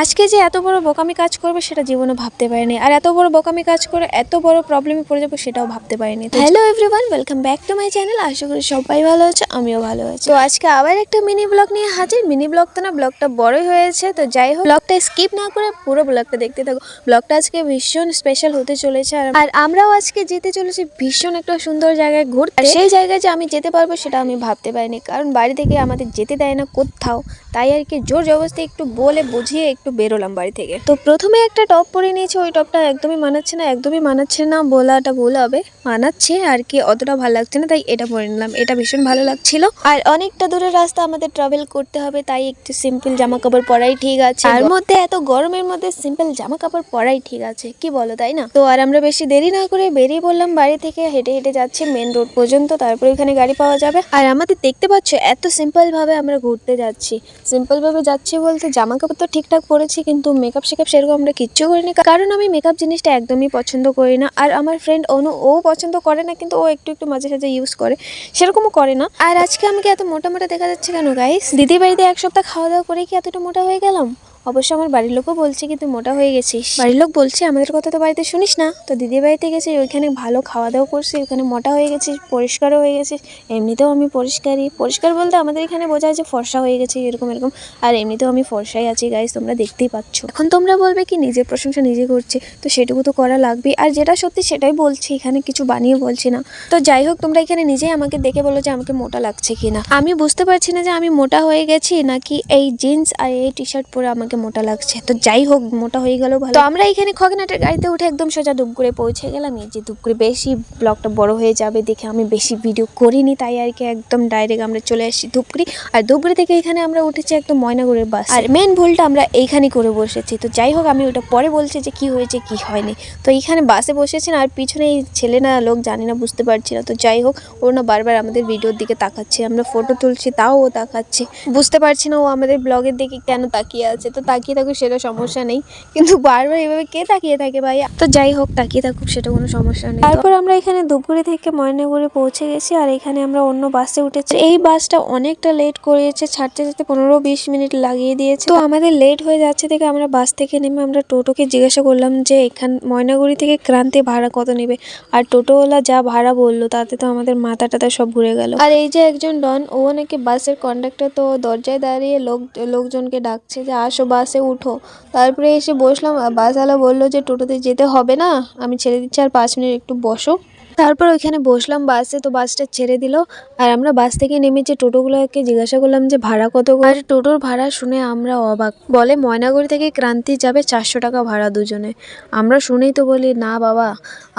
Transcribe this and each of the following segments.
আজকে যে এত বড় বোকামি কাজ করবে সেটা জীবনে ভাবতে পারিনি। আর এত বড় বোকামি কাজ করে এত বড় প্রবলেমে পড়ে যাব সেটাও ভাবতে পারিনি। Hello everyone welcome back to my channel আশা করি সবাই ভালো আছে, আমিও ভালো আছি। তো আজকে আবার একটা মিনি ব্লগ নিয়ে হাজির। মিনি ব্লগ তো না ব্লগটা বড়ই হয়েছে। তো যাই হোক ব্লগটা স্কিপ না করে পুরো ব্লগটা দেখতে থাকো। ব্লগটা আজকে ভীষণ স্পেশাল হতে চলেছে। আর আমরাও আজকে যেতে চলেছি ভীষণ একটা সুন্দর জায়গায় ঘুরতে। সেই জায়গায় যে আমি যেতে পারব সেটা আমি ভাবতে পারিনি। কারণ বাড়ি থেকে আমাদের যেতে দেয় না কোথাও। তাই আর কি জোর জবরদস্তি একটু বলে বুঝিয়ে একটু বেরোলাম বাড়ি থেকে। তো প্রথমে একটা টপ পরে নিয়েছি, ওই টপটা একদমই মানাচ্ছে না, একদমই মানাচ্ছে না বলাটা ভুল হবে। মানাচ্ছে আর কি, অতটা ভালো লাগছে না, তাই এটা পরে নিলাম। এটা ভীষণ ভালো লাগছিল। আর অনেকটা দূরের রাস্তা আমাদের ট্রাভেল করতে হবে, তাই একটু সিম্পল জামা কাপড় পরাই ঠিক আছে। আর মধ্যে এত গরমের মধ্যে সিম্পল জামা কাপড় পরাই ঠিক আছে, কি বলো, তাই না? তো আর আমরা বেশি দেরি না করে বেরিয়ে পড়লাম বাড়ি থেকে, হেঁটে হেঁটে যাচ্ছি মেন রোড পর্যন্ত, তারপরে এখানে গাড়ি পাওয়া যাবে। আর আমাদের দেখতে পাচ্ছ, এত সিম্পল ভাবে আমরা ঘুরতে যাচ্ছি। সিম্পল ভাবে যাচ্ছি বলতে জামা কাপড় তো ঠিকঠাক পরেছি, কিন্তু মেকআপ শেকআপ সেরকম আমরা কিচ্ছু করিনি। কারণ আমি মেকআপ জিনিসটা একদমই পছন্দ করি না। আর আমার ফ্রেন্ড অনু, ও পছন্দ করে না, কিন্তু ও একটু একটু মাঝে সাঝে ইউজ করে। সেরকমও করে না। আর আজকে আমাকে এত মোটা মোটা দেখা যাচ্ছে কেন গাইস দিদি বাড়িতে এক সপ্তাহ খাওয়া দাওয়া করে কি এতটা মোটা হয়ে গেলাম? অবশ্য আমার বাড়ির লোকও বলছে কিন্তু মোটা হয়ে গেছিস। বাড়ির লোক বলছে, আমাদের কথা তো বাড়িতে শুনিস না। তো দিদি বাড়িতে গেছি ওইখানে ভালো খাওয়া দাওয়া করছি ওখানে মোটা হয়ে গেছিস, পরিষ্কারও হয়ে গেছিস। এমনিতেও আমি পরিষ্কারই। পরিষ্কার বলতে আমাদের এখানে বোঝা যায় যে ফর্সা হয়ে গেছে, এরকম এরকম। আর এমনিতেও আমি ফর্সাই আছি গাইস তোমরা দেখতেই পাচ্ছ। এখন তোমরা বলবে কি, নিজের প্রশংসা নিজে করছে, তো সেটুকু তো করা লাগবেই। আর যেটা সত্যি সেটাই বলছি, এখানে কিছু বানিয়ে বলছি না। তো যাই হোক, তোমরা এখানে নিজেই আমাকে দেখে বলো যে আমাকে মোটা লাগছে কিনা। আমি বুঝতে পারছি না যে আমি মোটা হয়ে গেছি, নাকি এই জিন্স আর এই টি শার্ট পরে আমাকে মোটা লাগছে। তো যাই হোক, মোটা হয়ে গেলেও ভালো। তো আমরা এখানে খগনাটের গাড়িতে উঠে একদম সোজা ধূপগুড়ে পৌঁছে গেলাম। এই যে ধূপগুড়ে, বেশি ব্লগটা বড় হয়ে যাবে দেখে আমি বেশি ভিডিও করিনি, তাই আর কি একদম ডাইরেক্ট আমরা চলে আসছি ধূপগুড়ি। আর ধূপগুড়ি থেকে এখানে আমরা উঠেছি একদম ময়নাগুড়ির বাস আর মেন ভুলটা আমরা এইখানেই করে বসেছি। তো যাই হোক, আমি ওটা পরে বলছি যে কি হয়েছে, কি হয়নি। তো এইখানে বাসে বসেছেন আর পিছনে এই ছেলে না লোক জানি না, বুঝতে পারছি না। তো যাই হোক, ও না বারবার আমাদের ভিডিওর দিকে তাকাচ্ছে। আমরা ফটো তুলছি, তাও ও তাকাচ্ছে। বুঝতে পারছি না ও আমাদের ব্লগের দিকে কেন তাকিয়ে আছে। তো তাকিয়ে থাকুক, সেটা সমস্যা নেই। কিন্তু বারবার এভাবে কে তাকিয়ে থাকে ভাই? তো যাই হোক, তাকিয়ে থাকুক, সেটা কোনো সমস্যা নেই। তারপর আমরা এখানে ধূপগুড়ি থেকে ময়নাগুড়ি পৌঁছে গেছি, আর এখানে আমরা অন্য বাসে উঠেছি। এই বাসটা অনেকটা লেট করেছে, ছাড়তে ছাড়তে পনেরো বিশ মিনিট লাগিয়ে দিয়েছে। তো আমাদের লেট হয়ে যাচ্ছে থেকে আমরা বাস থেকে নেমে আমরা টোটোকে জিজ্ঞাসা করলাম যে এখান, ময়নাগুড়ি থেকে ক্রান্তি ভাড়া কত নেবে? আর টোটোওয়ালা যা ভাড়া বলল, তাতে তো আমাদের মাথা টাথা সব ঘুরে গেল। আর এই যে একজন ডন, ও নাকি বাসের কন্ডাক্টর তো দরজায় দাঁড়িয়ে লোক, লোকজনকে ডাকছে যে, আসো বাসে উঠো। তারপরে এসে বসলাম। আর বাসওয়ালা বলল যে, টোটোতে যেতে হবে না? আমি ছেড়ে দিচ্ছি, আর পাঁচ মিনিট একটু বসো। তারপর ওইখানে বসলাম বাসে। তো বাসটা ছেড়ে দিল। আর আমরা বাস থেকে নেমে যে টোটোগুলোকে জিজ্ঞাসা করলাম যে, ভাড়া কত আর টোটোর ভাড়া শুনে আমরা অবাক। বলে, ময়নাগুড়ি থেকে ক্রান্তি যাবে চারশো টাকা ভাড়া দুজনে। আমরা শুনেই তো বলি, না বাবা,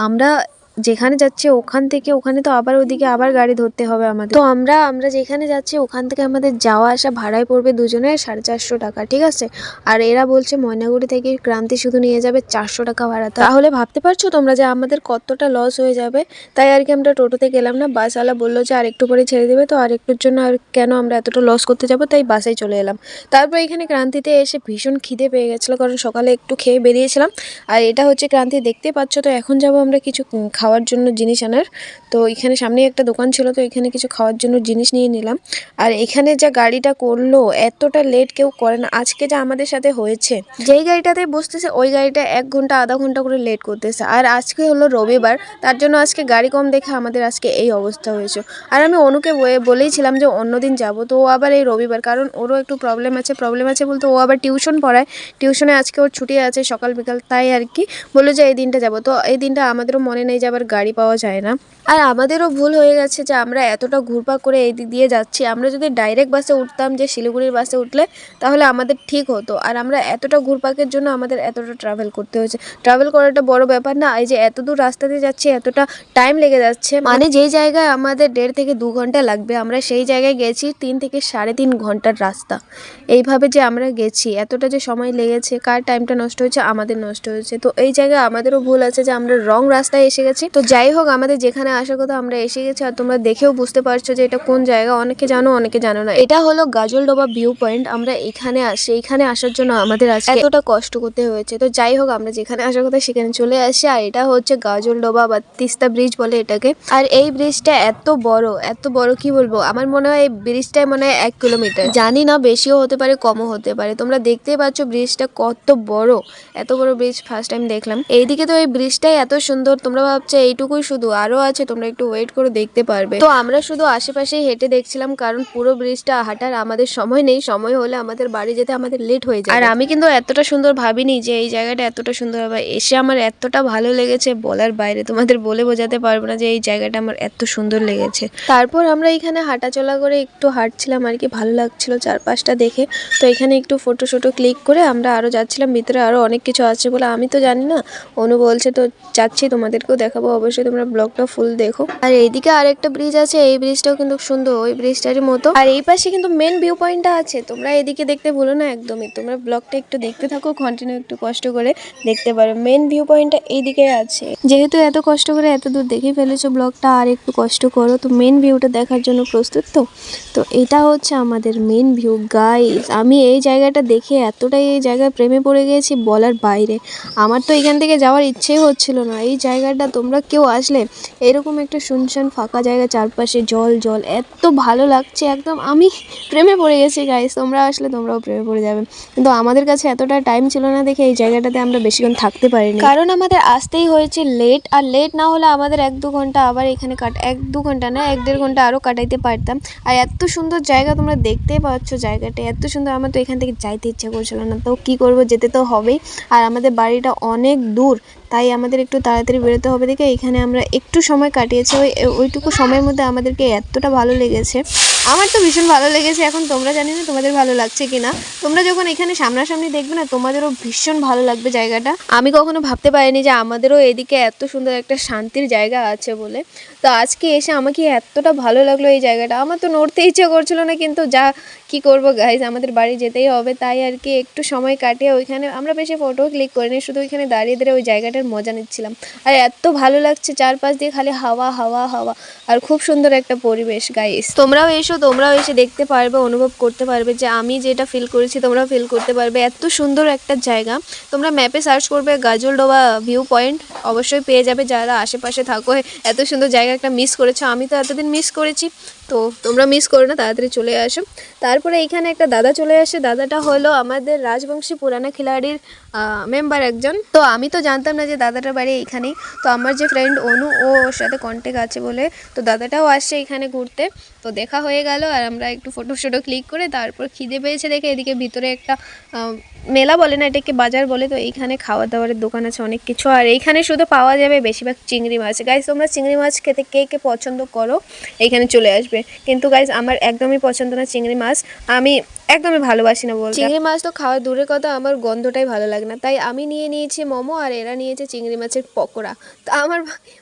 আমরা যেখানে যাচ্ছে ওখান থেকে, ওখানে তো আবার ওদিকে আবার গাড়ি ধরতে হবে আমাদের। তো আমরা আমরা যেখানে যাচ্ছি ওখান থেকে আমাদের যাওয়া আসা ভাড়ায় পড়বে দুজনে সাড়ে চারশো টাকা, ঠিক আছে? আর এরা বলছে ময়নাগুড়ি থেকে ক্রান্তি শুধু নিয়ে যাবে চারশো টাকা ভাড়া। তাহলে ভাবতে পারছ তোমরা যে আমাদের কতটা লস হয়ে যাবে? তাই আর কি আমরা টোটোতে গেলাম না, বাসওয়ালা বলল যে আর একটু পরে ছেড়ে দেবে, তো আর একটুর জন্য আর কেন আমরা এতটা লস করতে যাব? তাই বাসায় চলে এলাম। তারপর এখানে ক্রান্তিতে এসে ভীষণ খিদে পেয়ে গেছিল, কারণ সকালে একটু খেয়ে বেরিয়েছিলাম। আর এটা হচ্ছে ক্রান্তি, দেখতে পাচ্ছ তো এখন যাব আমরা কিছু খাওয়ার জন্য জিনিস আনার। তো এখানে সামনেই একটা দোকান ছিল, তো এখানে কিছু খাওয়ার জন্য জিনিস নিয়ে নিলাম। আর এখানে যা গাড়িটা করল, এতটা লেট কেউ করে না। আজকে যা আমাদের সাথে হয়েছে। যেই গাড়িটাতে বসতেছে, ওই গাড়িটা এক ঘণ্টা, আধা ঘণ্টা করে লেট করতেছে। আর আজকে হলো রবিবার, তার জন্য আজকে গাড়ি কম দেখে আমাদের আজকে এই অবস্থা হয়েছে। আর আমি অনুকে বলেইছিলাম যে অন্যদিন যাব, তো ও আবার এই রবিবার। কারণ ওরও একটু প্রবলেম আছে। প্রবলেম আছে বলতে ও আবার টিউশন পড়ায়। টিউশনে আজকে ওর ছুটি আছে সকাল বিকাল, তাই আর কি। বলল যে এই দিনটা যাব। তো এই দিনটা আমাদেরও মনে নেই যে আবার গাড়ি পাওয়া যায় না। আর আমাদেরও ভুল হয়ে গেছে যে আমরা এতটা ঘুরপাক করে এই দিক দিয়ে যাচ্ছি। আমরা যদি ডাইরেক্ট বাসে উঠতাম যে শিলিগুড়ির বাসে উঠলে, তাহলে আমাদের ঠিক হতো। আর আমরা এতটা ঘুরপাকের জন্য আমাদের এতটা ট্রাভেল করতে হয়েছে। ট্রাভেল করাটা বড় ব্যাপার না, এই যে এত দূর রাস্তা দিয়ে যাচ্ছি, এতটা টাইম লেগে যাচ্ছে। মানে যেই জায়গায় আমাদের দেড় থেকে দু ঘণ্টা লাগবে, আমরা সেই জায়গায় গেছি তিন থেকে সাড়ে তিন ঘণ্টার রাস্তা। এইভাবে যে আমরা গেছি, এতটা যে সময় লেগেছে, কার টাইমটা নষ্ট হয়েছে, আমাদের নষ্ট হয়েছে। তো এই জায়গায় আমাদেরও ভুল আছে যে আমরা রং রাস্তায় এসে গেছি গেছি তো যাই হোক, আমাদের যেখানে আসার কথা আমরা এসে গেছি আর তোমরা দেখেও বুঝতে পারছ যে এটা কোন জায়গা। অনেকে জানো অনেকে জানো না। এটা হলো গাজলডোবা ভিউ পয়েন্ট। আমরা এখানে আসি, এখানে আসার জন্য আমাদের এতটা কষ্ট করতে হয়েছে। তো যাই হোক, আমরা যেখানে আসার কথা সেখানে চলে আসি আর এটা হচ্ছে গাজলডোবা বা তিস্তা ব্রিজ বলে এটাকে। আর এই ব্রিজটা এত বড় এত বড় কি বলব? আমার মনে হয় এই ব্রিজটাই মনে হয় এক কিলোমিটার জানি না, বেশিও হতে পারে, কমও হতে পারে। তোমরা দেখতেই পাচ্ছ ব্রিজটা কত বড়, এত বড় ব্রিজ ফার্স্ট টাইম দেখলাম। এইদিকে তো এই ব্রিজটাই এত সুন্দর, তোমরা ভাবছ এইটুকুই শুধু। আরও আছে তোমরা একটু ওয়েট করে দেখতে পারবে। তো আমরা শুধু আশেপাশে হেঁটে দেখছিলাম কারণ পুরো ব্রিজটা হাঁটার আমাদের সময় নেই। সময় হলে আমাদের বাড়ি যেতে আমাদের লেট হয়ে যায় আর আমি কিন্তু এতটা সুন্দর ভাবিনি যে এই জায়গাটা এতটা সুন্দর হবে। এসে আমার এতটা ভালো লেগেছে বলার বাইরে তোমাদের বলে বোঝাতে পারব না যে এই জায়গাটা আমার এত সুন্দর লেগেছে। তারপর আমরা এখানে হাঁটাচলা করে একটু হাঁটছিলাম আর কি ভালো লাগছিল চারপাশটা দেখে। তো এখানে একটু ফটো শটো ক্লিক করে আমরা আরও যাচ্ছিলাম। ভিতরে আরও অনেক কিছু আছে বলে আমি তো জানি না। অনু বলছে তো যাচ্ছি তোমাদেরকেও দেখাবো। অবশ্যই তোমরা ব্লগটা ফুল দেখো। আর এইদিকে আরেকটা ব্রিজ আছে, এই ব্রিজটাও কিন্তু সুন্দর, ওই ব্রিজটারই মতো। আর এই পাশে কিন্তু মেন ভিউ পয়েন্টটা আছে, তোমরা এদিকে দেখতে ভুলো না একদমই। তোমরা ব্লগটা একটু দেখতে থাকো কন্টিনিউ একটু কষ্ট করে দেখতে পারো। মেন ভিউ পয়েন্টটা এইদিকে আছে। যেহেতু এত কষ্ট করে এত দূর দেখে ফেলেছো ব্লগটা, আর একটু কষ্ট করো, তো মেন ভিউটা দেখার জন্য প্রস্তুত তো? তো এটা হচ্ছে আমাদের মেন ভিউ গাইস আমি এই জায়গাটা দেখে এতটাই এই জায়গায় প্রেমে পড়ে গেছি বলার বাইরে। আমার তো এখান থেকে যাওয়ার ইচ্ছেই হচ্ছিল না। এই জায়গাটা তোমরা কেউ আসলে এরকম একটা শুনশান ফাঁকা জায়গা চারপাশে জল জল, এত ভালো লাগছে একদম। আমি প্রেমে পড়ে গেছি গাইস তোমরা আসলে তোমরাও প্রেমে পড়ে যাবে। কিন্তু আমাদের কাছে এতটা টাইম ছিল না দেখে এই জায়গাটাতে আমরা বেশিক্ষণ থাকতে পারিনি। কারণ আমাদের আসতেই হয়েছে লেট আর লেট না হলে আমাদের এক দু ঘণ্টা আবার এখানে কাট এক দু ঘণ্টা না, এক দেড় ঘণ্টা আরও কাটাইতে পারতাম। আর এত সুন্দর জায়গা তোমরা দেখতেই পাচ্ছ জায়গাটা, এত সুন্দর। আমার তো এখান থেকে যাইতে ইচ্ছা করছিল না, তো কী করব, যেতে তো হবেই। আর আমাদের বাড়িটা অনেক দূর তাই আমাদের একটু তাড়াতাড়ি বেরোতে হবে দেখে এখানে আমরা একটু সময় কাটিয়েছি। ওই ওইটুকু সময়ের মধ্যে আমাদেরকে এতটা ভালো লেগেছে। আমার তো ভীষণ ভালো লেগেছে, এখন তোমরা জানি না তোমাদের ভালো লাগছে কি না তোমরা যখন এখানে সামনাসামনি দেখবে না, তোমাদেরও ভীষণ ভালো লাগবে জায়গাটা। আমি কখনো ভাবতে পারিনি যে আমাদেরও এদিকে এত সুন্দর একটা শান্তির জায়গা আছে বলে। তো আজকে এসে আমাকে এতটা ভালো লাগল এই জায়গাটা। আমার তো নড়তে ইচ্ছে করছিল না, কিন্তু যা, কি করব গাইজ আমাদের বাড়ি যেতেই হবে, তাই আর কি একটু সময় কাটিয়ে ওইখানে আমরা বেশি ফটো ক্লিক করিনি, শুধু ওইখানে দাঁড়িয়ে দাঁড়িয়ে ওই জায়গাটার মজা নিচ্ছিলাম। আর এত ভালো লাগছে চারপাশ দিয়ে খালি হাওয়া হাওয়া হাওয়া, আর খুব সুন্দর একটা পরিবেশ গাইস তোমরাও এসো, তোমরাও এসে দেখতে পারবে, অনুভব করতে পারবে যে আমি যেটা ফিল করেছি, তোমরাও ফিল করতে পারবে। এত সুন্দর একটা জায়গা। তোমরা ম্যাপে সার্চ করবে গাজলডোবা ভিউ পয়েন্ট অবশ্যই পেয়ে যাবে যারা আশেপাশে থাকো। এত সুন্দর জায়গা একটা মিস করেছ আমি তো এতদিন মিস করেছি। তো তোমরা মিস করো না, তাড়াতাড়ি চলে আসো। তারপরে এইখানে একটা দাদা চলে আসে, দাদাটা হলো আমাদের রাজবংশী পুরানা খিলাড়ির মেম্বার একজন। তো আমি তো জানতাম না যে দাদাটার বাড়ি এইখানেই। তো আমার যে ফ্রেন্ড অনু, ও ওর সাথে কন্ট্যাক্ট আছে বলে, তো দাদাটাও আসছে এখানে ঘুরতে। তো দেখা হয়ে গেল আর আমরা একটু ফটো ফটো ক্লিক করে তারপর খিদে পেয়েছে দেখে এদিকে ভিতরে একটা মেলা বলে না এটাকে বাজার বলে, তো এইখানে খাওয়া দাওয়ারের দোকান আছে, অনেক কিছু। আর এইখানে শুধু পাওয়া যাবে বেশিরভাগ চিংড়ি মাছ। গাইজ তোমরা চিংড়ি মাছ খেতে কে কে পছন্দ করো এইখানে চলে আসবে। কিন্তু গাইজ আমার একদমই পছন্দ না চিংড়ি মাছ। আমি একদমই ভালোবাসি না বলতে। চিংড়ি মাছ তো খাওয়ার দূরের কথা, আমার গন্ধটাই ভালো লাগে না। তাই আমি নিয়ে নিয়েছি মোমো আর এরা নিয়েছে চিংড়ি মাছের পকোড়া। তো আমার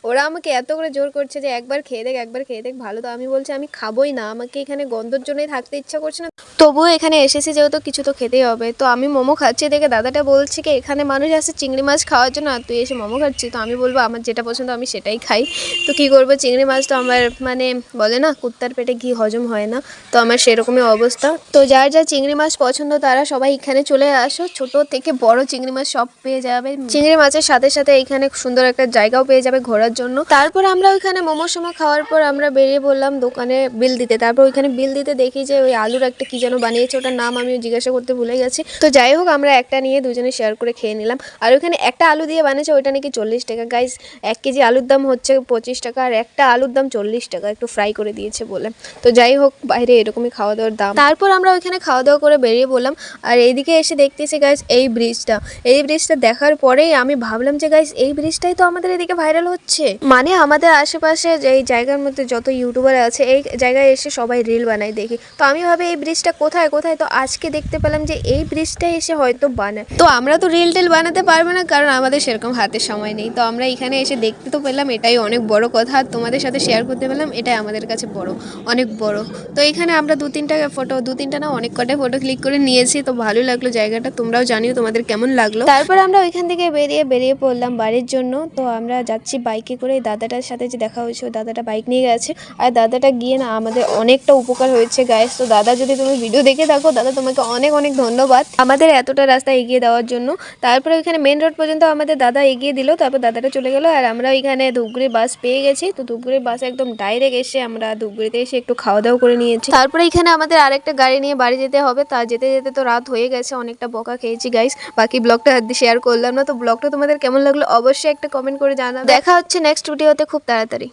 ওরা আমাকে এত করে জোর করছে যে একবার খেয়ে দেখ, একবার খেয়ে দেখ, ভালো। তো আমি বলছি, আমি খাবোই না। আমাকে এখানে গন্ধর জন্যই থাকতে ইচ্ছা করছে না। তবুও এখানে এসেছি যেহেতু, কিছু তো খেতেই হবে। তো আমি মোমো খাচ্ছি দেখে দাদাটা বলছে কি, এখানে মানুষ আসে চিংড়ি মাছ খাওয়ার জন্য আর তুই এসে মোমো খাচ্ছি তো আমি বলব, আমার যেটা পছন্দ আমি সেটাই খাই। তো কি করব, চিংড়ি মাছ তো আমার মানে বলে না কুত্তার পেটে ঘি হজম হয় না। তো আমার সেরকমই অবস্থা। তো যার যা চিংড়ি মাছ পছন্দ, তারা সবাই এখানে চলে আসো। ছোট থেকে বড় চিংড়ি মাছ সব পেয়ে যাবে। চিংড়ি মাছের সাথে সাথে এখানে সুন্দর একটা জায়গাও পেয়ে যাবে ঘোরার জন্য। তারপর আমরা ওইখানে মোমো সোমো খাওয়ার পর আমরা বেরিয়ে পড়লাম দোকানে বিল দিতে। তারপর ওইখানে বিল দিতে দেখি যে ওই আলুর একটা কি যেন বানিয়েছে, ওটার নাম আমি জিজ্ঞাসা করতে ভুলে গেছি। তো যাই হোক, আমরা একটা নিয়ে দুজনে শেয়ার করে খেয়ে নিলাম। আর ওইখানে একটা আলু দিয়ে বানিয়েছে, ওইটা নাকি চল্লিশ টাকা। গাইস এক কেজি আলুর দাম হচ্ছে পঁচিশ টাকা, আর একটা আলুর দাম চল্লিশ টাকা। একটু ফ্রাই করে দিয়েছে বলে। তো যাই হোক, বাইরে এরকমই খাওয়া দাওয়ার দাম। তারপর আমরা ওইখানে খাওয়া দাওয়া করে বেরিয়ে বললাম আর এইদিকে এসে দেখতেছি গাইস এই ব্রিজটা এই ব্রিজটা দেখার পরেই আমি ভাবলাম যে গাইস এই ব্রিজটাই তো আমাদের এদিকে ভাইরাল হচ্ছে। মানে আমাদের আশেপাশে এই জায়গার মধ্যে যত ইউটিউবার আছে, এই জায়গায় এসে সবাই রিল বানায় দেখি। তো আমি ভাবি, এই ব্রিজটা কোথায় কোথায়? তো আজকে দেখতে পেলাম যে এই ব্রিজটা এসে হয়তো বানায়। তো আমরা তো রিল টিল বানাতে পারব না, কারণ আমাদের সেরকম হাতে সময় নেই। তো আমরা এখানে এসে দেখতে তো পেলাম, এটাই অনেক বড় কথা। তোমাদের সাথে শেয়ার করতে পেলাম, এটাই আমাদের কাছে বড়। অনেক বড়। তো এখানে আমরা দু তিনটা ফটো দু তিনটা না অনেক কটাই ফটো ক্লিক করে নিয়েছি। তো ভালো লাগল জায়গাটা, তোমরাও জানিও তোমাদের কেমন লাগল। তারপর আমরা ওইখান থেকে বেরিয়ে বেরিয়ে পড়লাম বাড়ির জন্য। তো আমরা যাচ্ছি বাইকে করে দাদাটার সাথে যে দেখা হয়েছে দাদাটা বাইক নিয়ে গেছে। আর দাদাটা গিয়ে না আমাদের অনেকটা উপকার হয়েছে গাইস তো দাদা, যদি তুমি ভিডিও দেখে থাকো, দাদা তোমাকে অনেক অনেক ধন্যবাদ। আমাদের এতটা রাস্তা এগিয়ে দেওয়ার জন্য। তারপরে ওইখানে মেন রোড পর্যন্ত আমাদের দাদা এগিয়ে দিল। তারপর দাদাটা চলে গেল। আর আমরা ওইখানে ধূপগুড়ি বাস পেয়ে গেছি। তো ধূপগুড়ি বাস একদম ডাইরেক্ট এসে আমরা ধূপগুড়িতে এসে একটু খাওয়া দাওয়া করে নিয়েছি। তারপরে এখানে আমাদের আরেকটা গাড়ি নিয়ে বাড়ি যেতে হবে। তা যেতে যেতে তো রাত হয়ে গেছে অনেকটা বকা খেয়েছি গাইস বাকি ব্লগটা শেয়ার করলাম না। তো ব্লগটা তোমাদের কেমন লাগল অবশ্যই একটা কমেন্ট করে জানা দেখা হচ্ছে নেক্সট ভিডিওতে খুব তাড়াতাড়ি।